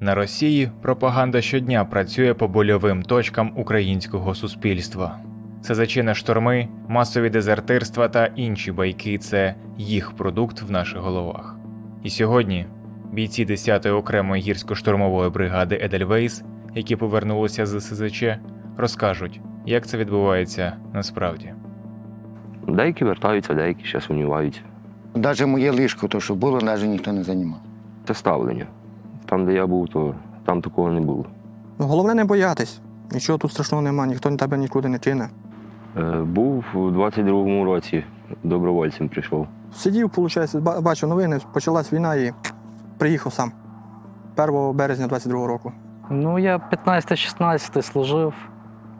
На Росії пропаганда щодня працює по больовим точкам українського суспільства. СЗЧ шторми, масові дезертирства та інші байки це їх продукт в наших головах. І сьогодні бійці 10-ї окремої гірсько-штурмової бригади Едельвейс, які повернулися з СЗЧ, розкажуть, як це відбувається насправді. Деякі вертаються, деякі ще сумніваються. Навіть моє ліжко, то що було, навіть ніхто не займав. Це ставлення. Там, де я був, то там такого не було. Ну, головне не боятись. Нічого тут страшного нема, ніхто тебе нікуди не чине. Е, Був у 22-му році, добровольцем прийшов. Сидів, виходить, ба- бачив новини, почалась війна і приїхав сам. 1 березня 22-го року. Ну, я 15-16 служив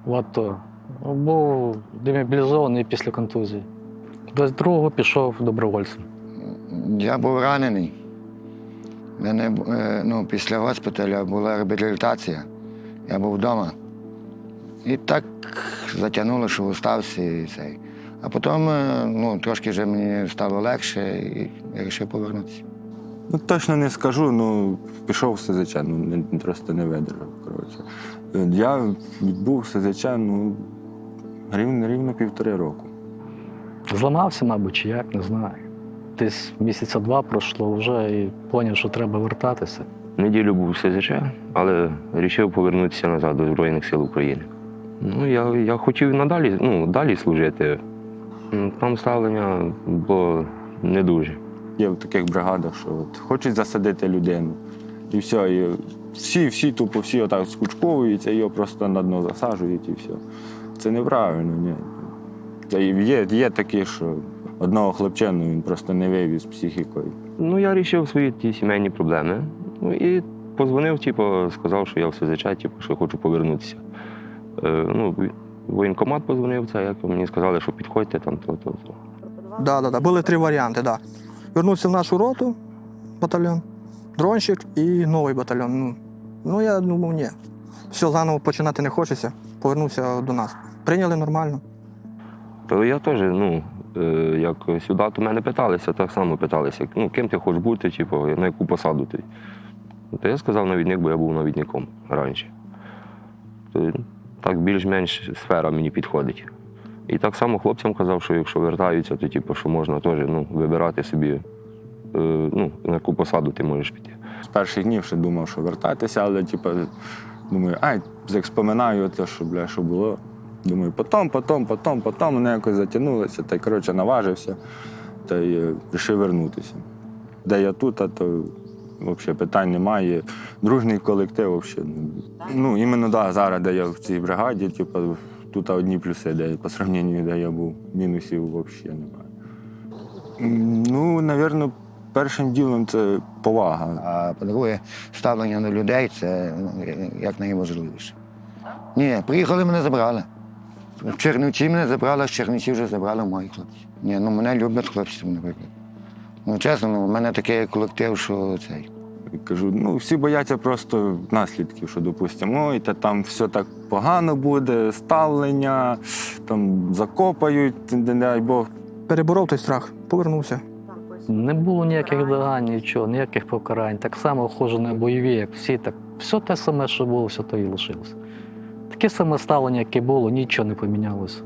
в АТО. Був демобілізований після контузії. 22-го пішов добровольцем. Я був ранений. Мене, е, ну, після госпіталя була реабілітація. Я був вдома. І так затягнуло, що устався і цей. А потім е, ну, трошки вже мені стало легше і я вирішив повернутися. Ну, точно не скажу, ну пішов в СЗЧ, ну не, просто не видержав. Коротше. Е, Я відбув в СЗЧ ну, рівно, рівно півтори року. Зламався, мабуть, чи як, не знаю. Десь місяця два пройшло вже і зрозумів, що треба вертатися. Неділю був СЗЧ, але вирішив повернутися назад до Збройних сил України. Ну, я, я хотів надалі ну, далі служити. Там ставлення було не дуже. Є в таких бригадах, що от хочуть засадити людину. І все, і всі, всі тупо всі отак скучковуються, його просто на дно засаджують і все. Це неправильно, ні. Це є, є такі, що одного хлопчину він просто не вивіз з психікою. Ну, я вирішив свої ті сімейні проблеми. Ну і позвонив, типу, сказав, що я в СЗЧ, типу, що хочу повернутися. Е, ну, воєнкомат позвонив, це як мені сказали, що підходьте там, то, то, то. Да, да, да. Були три варіанти. Да. Вернувся в нашу роту, батальйон, дронщик і новий батальйон. Ну, ну я думав, ні. Все, заново починати не хочеться. Повернувся до нас. Прийняли нормально. То я теж, ну, як сюди, то мене питалися, так само питалися, ну, ким ти хочеш бути, типу, на яку посаду ти. То я сказав навідник, бо я був навідником раніше. То, так більш-менш сфера мені підходить. І так само хлопцям казав, що якщо вертаються, то типу, що можна теж ну, вибирати собі, е, ну, на яку посаду ти можеш піти. З перших днів ще думав, що вертатися, але типу, думаю, ай, як те, що, бля, що було. Думаю, потом, потом, потом, потом, воно якось затягнулося, та й коротше наважився та й вирішив вернутися. Де я тут, а то взагалі питань немає. Дружний колектив взагалі. Ну, іменно да, зараз, де я в цій бригаді, типу, тут одні плюси, де по сравненню, де я був, мінусів взагалі немає. Ну, напевно, першим ділом це повага. А по-друге, ставлення до людей це ну, як найважливіше. Ні, приїхали, мене забрали. В Чернівці мене забрали, з Чернівці вже забрали мої хлопці. Ні, ну мене люблять хлопці, наприклад. Ну, чесно, ну, у мене такий колектив, що цей. Кажу, ну всі бояться просто наслідків, що, допустимо, ой, та там все так погано буде, ставлення, там закопають, не дай Бог. Переборов той страх, повернувся. Не було ніяких догань, нічого, ніяких покарань. Так само ходжу на бойові, як всі, так все те саме, що було, все то і лишилося. Таке саме ставлення, яке було, нічого не помінялося.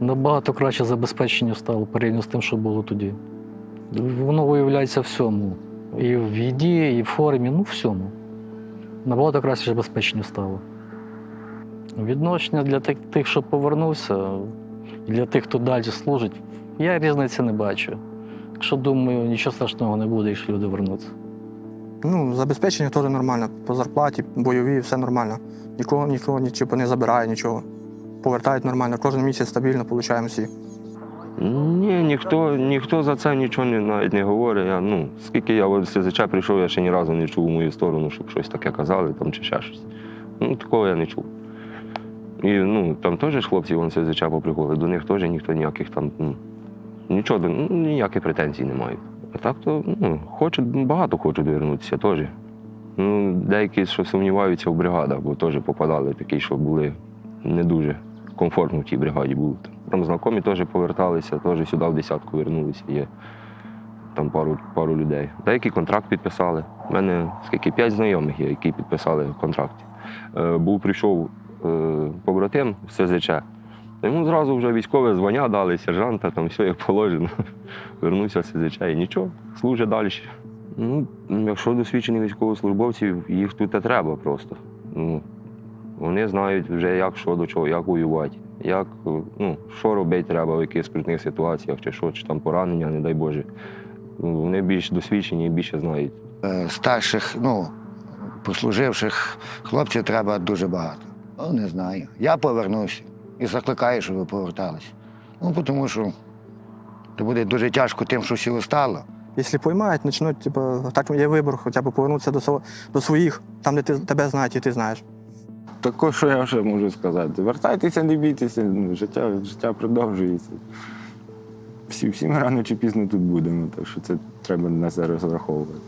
Набагато краще забезпечення стало порівняно з тим, що було тоді. Воно виявляється всьому. І в їді, і в формі, ну всьому. Набагато краще забезпечення стало. Відношення для тих, що повернувся, для тих, хто далі служить, я різниці не бачу. Якщо думаю, нічого страшного не буде, якщо люди вернуться. Ну, забезпечення теж нормально. По зарплаті, бойові, все нормально. Нікого, нікого нічого не забирає, нічого. Повертають нормально. Кожен місяць стабільно получаємо всі. Ні, ніхто, ніхто за це нічого не, навіть не говорить. Я, ну, скільки я в СЗЧ прийшов, я ще ні разу не чув у мою сторону, щоб щось таке казали там, чи ще щось. Ну, такого я не чув. І ну, там теж хлопці вон СЗЧ поприходили, до них теж ніхто ніяких там, ну, нічого, ну, ніяких претензій не мають. А так то ну, хочуть, багато хочуть повернутися теж. Ну, деякі, що сумніваються в бригадах, бо теж попадали такі, що були не дуже комфортно в тій бригаді були. Там знайомі теж поверталися, теж сюди в десятку вернулися. Є. там пару, пару людей. Деякі контракт підписали. У мене скільки п'ять знайомих є, які підписали контракт. Е, був прийшов е, побратим з СЗЧ. Та Йому зразу вже військове звання дали, сержанта, там все як положено. Вернувся і нічого, служить далі. Ну, якщо досвідчені військовослужбовців, їх тут і треба просто. Ну, вони знають вже, як що до чого, як воювати, як, ну, що робити треба в якихось скрутних ситуаціях, чи що, чи там поранення, не дай Боже. Ну, вони більш досвідчені і більше знають. Е, Старших, ну, послуживших хлопців треба дуже багато. Ну, не знаю. Я повернуся і закликаю, щоб ви поверталися. Ну, тому що це буде дуже тяжко тим, що всі устало. Якщо поймають, почнуть, типу, так є вибір, хоча б повернутися до, сво- до своїх, там, де ти, тебе знають і ти знаєш. Також, що я ще можу сказати. Вертайтеся, не бійтеся, життя, життя продовжується. Всі, всі ми рано чи пізно тут будемо, так що це треба на це розраховувати.